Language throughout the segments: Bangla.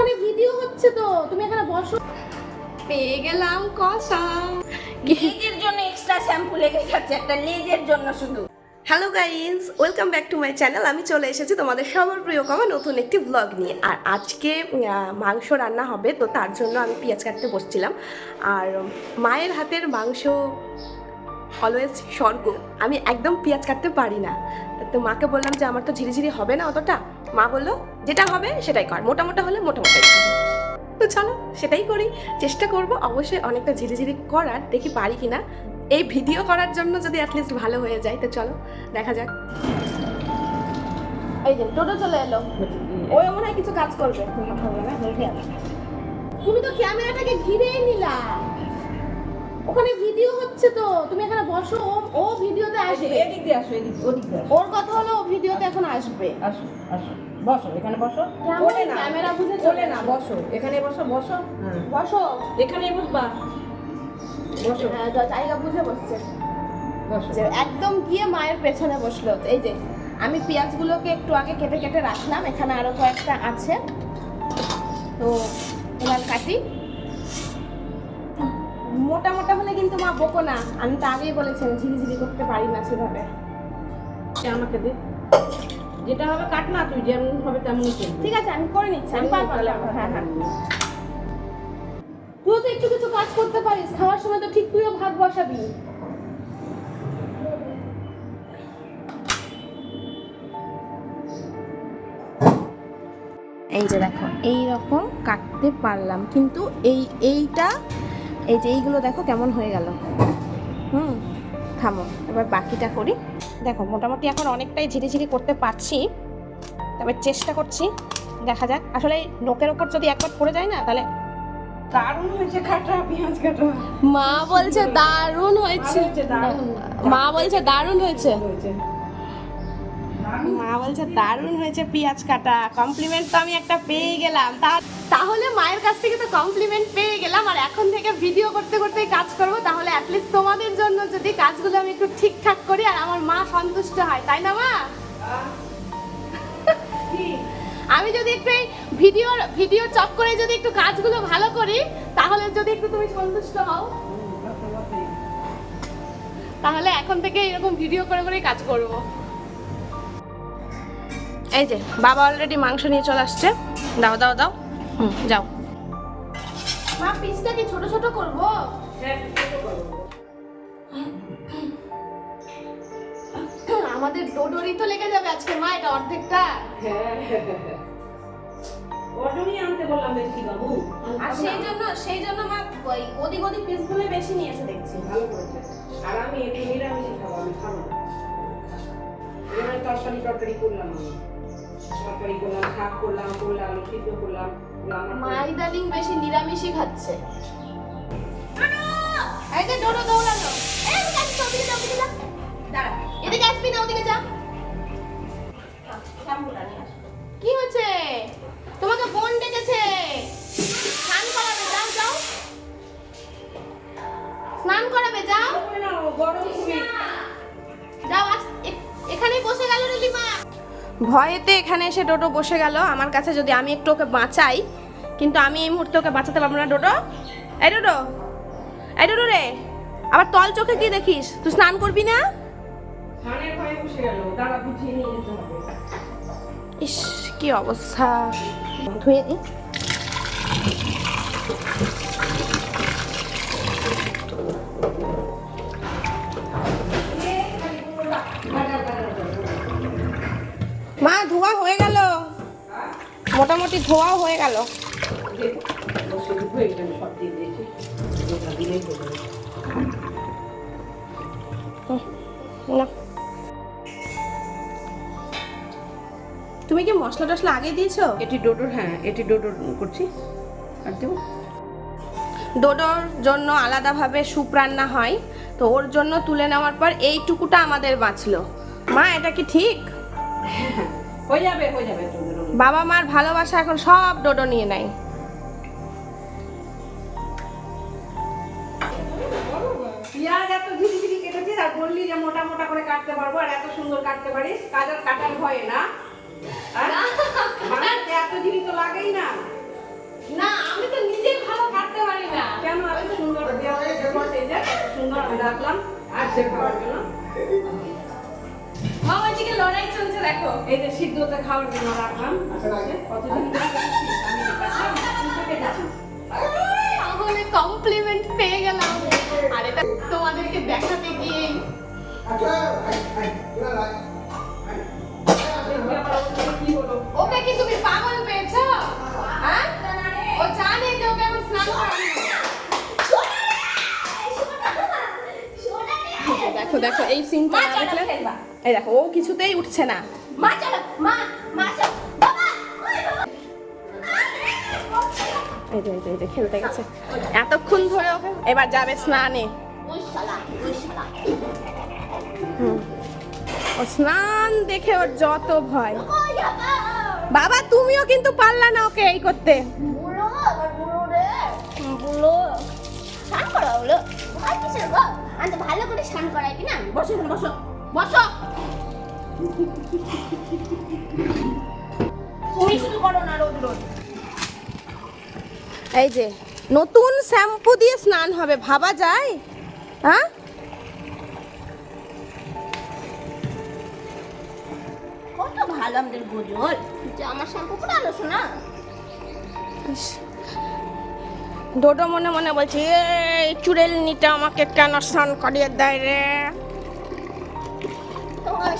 ওখানে ভিডিও হচ্ছে তো তুমি এখানে বসো। পেয়ে গেলাম কষা। লেজের জন্য এক্সট্রা শ্যাম্পু লেগে যাচ্ছে একটা লেজের জন্য শুধু। Hello guys welcome back to my channel আমি চলে এসেছি তোমাদের সবার প্রিয় কমা নতুন একটি ব্লগ নিয়ে। আর আজকে মাংস রান্না হবে তো তার জন্য আমি পেঁয়াজ কাটতে বসছিলাম। আর মায়ের হাতের মাংস অলওয়েজ স্বর্গ। আমি একদম পেঁয়াজ কাটতে পারি না। তো মাকে বললাম যে আমার তো ঝিরিঝিরি হবে না অতটা? মা বলল যেটা হবে সেটাই কর মোটা মোটা হলে মোটা মোটাই তো চলো সেটাই করি। চেষ্টা করব অবশ্যই অনেকটা ঝিরিঝিরি করার দেখি পারি কিনা। এই ভিডিও করার জন্য যদি অ্যাটলিস্ট ভালো হয়ে যায় তো চলো দেখা যাক। এই যে টোটো চলে এলো। ওই মনে হয় কিছু কাজ করবে। তুমি তো ক্যামেরাটাকে ঘিরেই নিলা। ওখানে ভিডিও হচ্ছে তো। তুমি এখানে বসো ও ও ভিডিওতে আসবে। এদিক দিয়ে আসো এদিক ওদিক দিয়ে ওর কথা হলো ও ভিডিওতে এখন আসবে। আসো আসো। বসো এখানে বসো। বলে না ক্যামেরা বুঝে চলে না বসো। এখানে বসো বসো। হ্যাঁ। বসো। এখানে বসবা বসো। হ্যাঁ, জায়গা বুঝে বসছে। বসো। একদম গিয়ে মায়ের পেছনে বসল। এই যে আমি পেঁয়াজগুলোকে একটু আগে কেটে কেটে রাখলাম। এখানে আরও কয়েকটা আছে। তো এবার কাটি। মোটা মোটা হলে কিন্তু মা বকো না। আমি তো আগেই বলেছি আমি ঝিরিঝিরি করতে পারি না সেভাবে। আমাকে দে। যেটা হবে কাট না তুই যেমন হবে তেমন ঠিক আছে আমি করে নিচ্ছি আমি পারব না। হ্যাঁ হ্যাঁ। তুইও তো একটু কিছু কাজ করতে পারিস খাওয়ার সময় তো ঠিক তুইও ভাগ বসাবি। এই যে দেখো এই রকম কাটতে পারলাম কিন্তু এই এইটা এই যে এইগুলো দেখো কেমন হয়ে গেল। হুম থামো এবার বাকিটা করি। দেখো মোটামুটি এখন অনেকটাই ঝিরিঝিরি করতে পারছি। তবে চেষ্টা করছি দেখা যাক। আসলে এই নোকের ওপর যদি একবার পড়ে যায় না তাহলে দারুণ হয়েছে কাটা পেঁয়াজ কাটা। মা বলছে দারুণ হয়েছে। হয়েছে, দারুণ। মা বলছে দারুণ হয়েছে। হয়েছে। মা বলছে দারুণ হয়েছে পেঁয়াজ কাটা। কমপ্লিমেন্ট তো আমি একটা পেয়ে গেলাম। তা- তাহলে মায়ের কাছ থেকে তো কমপ্লিমেন্ট পেয়ে গেলাম আর এখন থেকে ভিডিও করতে করতেই কাজ করব তাহলে অ্যাটলিস্ট তোমাদের জন্য যদি কাজগুলো আমি একটু ঠিকঠাক করি আর আমার মা সন্তুষ্ট হয় তাই না মা? আমি যদি একটু এই ভিডিও ভিডিও চক করে যদি একটু কাজগুলো ভালো করি তাহলে যদি একটু তুমি সন্তুষ্ট হও। তাহলে এখন থেকে এরকম ভিডিও করে করেই কাজ করব। এই যে বাবা অলরেডি মাংস নিয়ে চলে আসছে। দাও দাও দাও। হুম যাও। মা পিসটা কি ছোট ছোট করব? আমাদের ডোডোরি তো লেগে যাবে আজকে মা এটা অর্ধেকটা। অটনি আনতে বললাম বেশি বাবু। আর সেই জন্য সেই জন্য মা ওই ওদিক ওদিক পিসগুলো বেশি নিয়েছে দেখছি। ভালো করেছে। আর আমি একটু নিরামিষ খাব আমি খাব না। এখানে তরকারি তরকারি করলাম আমি। তরকারি করলাম শাক করলাম করলাম সিদ্ধ করলাম। মাই দালিং বেশি নিরামিষই খাচ্ছে। এই ডোডো দৌড়ালো। এদিকে আসবি না ওদিকে যা। কি হয়েছে? তোমাকে বোন ডেকেছে। স্নান করাবে যাও যাও। স্নান করাবে যাও। যাও এখানেই বসে গেল নীলিমা ভয়েতে এখানে এসে ডোডো বসে গেল। আমার কাছে যদি আমি একটু ওকে বাঁচাই কিন্তু আমি এই মুহূর্তে ওকে বাঁচাতে পারব না ডোডো। এ ডোডো এ ডোডো রে আবার তল চোখে কি দেখিস? তুই স্নান করবি না? ইস কি অবস্থা। ধুয়ে দি ধোয়াও হয়ে গেল। হয়ে হয়ে যাবে। না। তুমি কি মশলা টশলা আগে দিয়েছ? এটি ডোডোর হ্যাঁ এটি ডোডোর করছি। আর দেবো? ডোডোর জন্য আলাদাভাবে স্যুপ রান্না হয় তো ওর জন্য তুলে নেওয়ার পর এইটুকুটা আমাদের বাঁচলো। মা এটা কি ঠিক? হয়ে যাবে হয়ে যাবে ডোডোর বাবা মার ভালোবাসা এখন সব ডোডো নিয়ে নেয়। পেঁয়াজ এত ঝিরি ঝিরি কেটেছিস আর বললি যে মোটা মোটা করে কাটতে পারব আর এত সুন্দর কাটতে পারিস কাজ আর কাটার ভয় না। হ্যাঁ? বানাতে এত ঝিরি তো লাগেই না। না আমি তো নিজে ভালো কাটতে পারি না। কেন আমি সুন্দর? পেঁয়াজ সুন্দর আমি রাখলাম আর দেখতে পারবে না মামা এদিকে লড়াই চলছে দেখো। এই যে সিদ্ধতে খাওয়ার জন্য রাখলাম। রেখেছিস। তাহলে কমপ্লিমেন্ট পেয়ে গেলাম। আর এটা তোমাদেরকে দেখাতে গিয়ে দেখো এই সিনটা দেখলে? এই দেখো ও কিছুতেই উঠছে না। মা চলো মা মা এই যে এই যে খেলতে গেছে। এতক্ষণ ধরে ওকে এবার যাবে স্নানে। ও স্নান দেখে ওর যত ভয়। বাবা তুমিও কিন্তু পারলা না ওকে এই করতে। ভয় কিসের গো আমি তো ভালো করে স্নান করাই কি না? বসো এখানে বসো। বসো। তুমি শুধু করো না রোজ রোজ। এই যে নতুন শ্যাম্পু দিয়ে স্নান হবে ভাবা যায়? হ্যাঁ? কত ভালো আমাদের গোজল। যে আমার শ্যাম্পু করে আলো শোনা। ইস। ডোডো মনে মনে বলছে এই চুড়েল নিতে আমাকে কেন স্নান করিয়ে দেয় রে?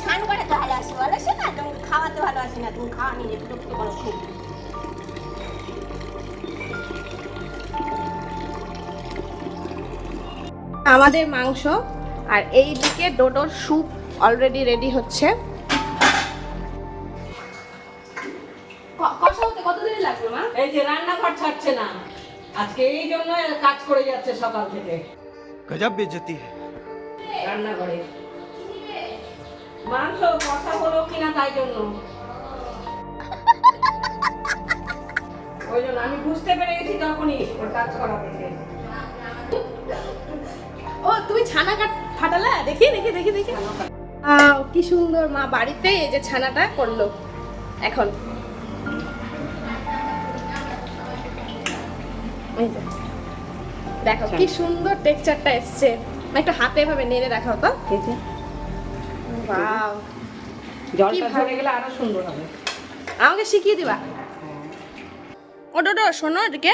স্নান করে তো ভালোবাসি বলো সে না তুমি খাওয়াতে ভালোবাসি না তুমি খাওয়া নিয়ে দুটো দুটো বলো আমাদের মাংস আর এই দিকে ডোডোর স্যুপ অলরেডি রেডি হচ্ছে। কষা হতে কত দেরি লাগবে মা? এই যে রান্নাঘর ছাড়ছে না। আজকে এই জন্য কাজ করে যাচ্ছে সকাল থেকে। গজব বেজতি রান্না করে মাংস কষা হলো কিনা তাই জন্য। ওই জন্য আমি বুঝতে পেরে গেছি তখনই ওর কাজ করা থেকে। ও তুমি ছানা কাট ফাটালা? দেখি দেখি দেখি দেখি। কি সুন্দর মা বাড়িতে এই যে ছানাটা করল। এখন। এই যে। দেখো কি সুন্দর টেক্সচারটা এসছে। একটু হাতে ভাবে নেড়ে দেখাও তো। ওয়াও জলটা ভালো। গেলে আরও সুন্দর হবে। আমাকে শিখিয়ে দিবা? ও ডোডো শোনো এদিকে।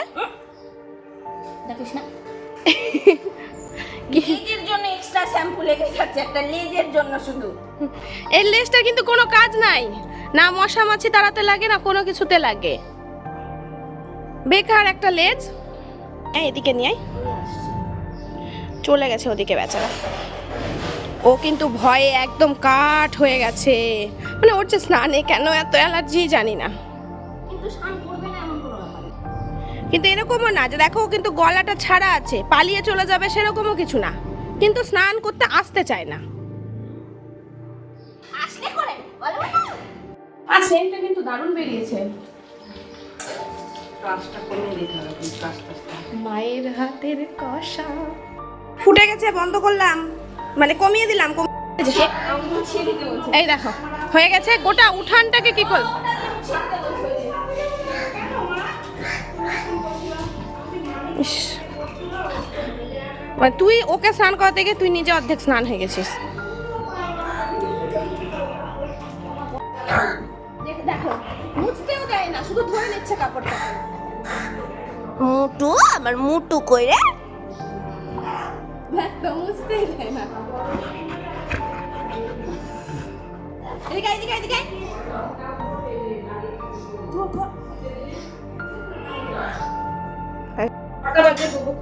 দেখিস না? লেজের জন্য এক্সট্রা শ্যাম্পু লেগে যাচ্ছে একটা লেজের জন্য শুধু। এই লেসটার কিন্তু কোনো কাজ নাই। না মশা মাছি তাড়াতে লাগে না কোনো কিছুতে লাগে। বেকার একটা লেজ। এই এদিকে নিয়ে আয়। চলে গেছে ওদিকে বেচারা। ও কিন্তু ভয়ে একদম কাঠ হয়ে গেছে। মানে ওর যে স্নানে কেন এত অ্যালার্জি জানি না। কিন্তু এরকমও না যে দেখো কিন্তু গলাটা ছাড়া আছে পালিয়ে চলে যাবে সেরকমও কিছু না। কিন্তু স্নান করতে আসতে চায় না। আসলে করে বলো না। কিন্তু দারুণ বেরিয়েছে। মায়ের হাতের কষা। ফুটে গেছে বন্ধ করলাম। মানে কমিয়ে দিলাম এই দেখো হয়ে গেছে গোটা উঠানটাকে কি কর ইস। মানে তুই ওকে স্নান করাতে গিয়ে তুই নিজে অর্ধেক স্নান হয়ে গেছিস। দেখো মুছতেও দেয় না শুধু ধরে নিচ্ছে কাপড়টা। মুটু আমার মুটু কইরে না।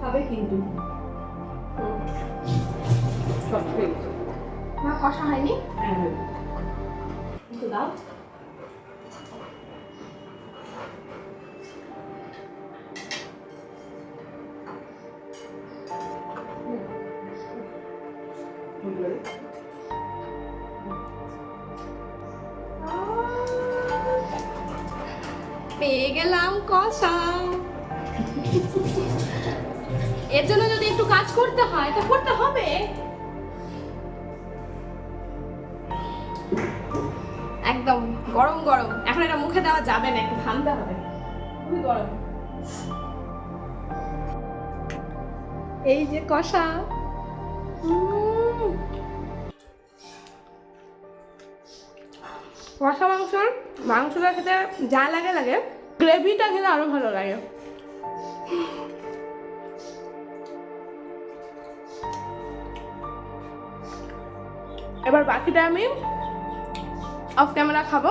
খাবে কিন্তু। মা কষা হয়নি। হ্যাঁ হ্যাঁ। দাও। কষা এর জন্য যদি একটু কাজ করতে হয়, তো করতে হবে। একদম গরম গরম। এখন এটা মুখে দেওয়া যাবে না, একটু ঠান্ডা হবে। খুবই গরম। এই যে কষা। কষা মাংসর, মাংসটা খেতে যা লাগে লাগে। গ্রেভিটা খেতে আরও ভালো লাগে। এবার বাকিটা আমি অফ ক্যামেরা খাব।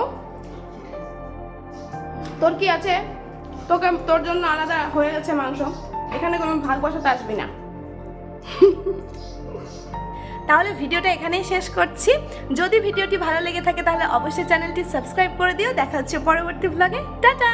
তোর কি আছে? তোকে, তোর জন্য আলাদা হয়ে গেছে মাংস। এখানে কোনো ভাগ বসাতে আসবি না। তাহলে ভিডিওটা এখানেই শেষ করছি। যদি ভিডিওটি ভালো লেগে থাকে তাহলে অবশ্যই চ্যানেলটি সাবস্ক্রাইব করে দিও। দেখা হচ্ছে পরবর্তী ব্লগে টাটা!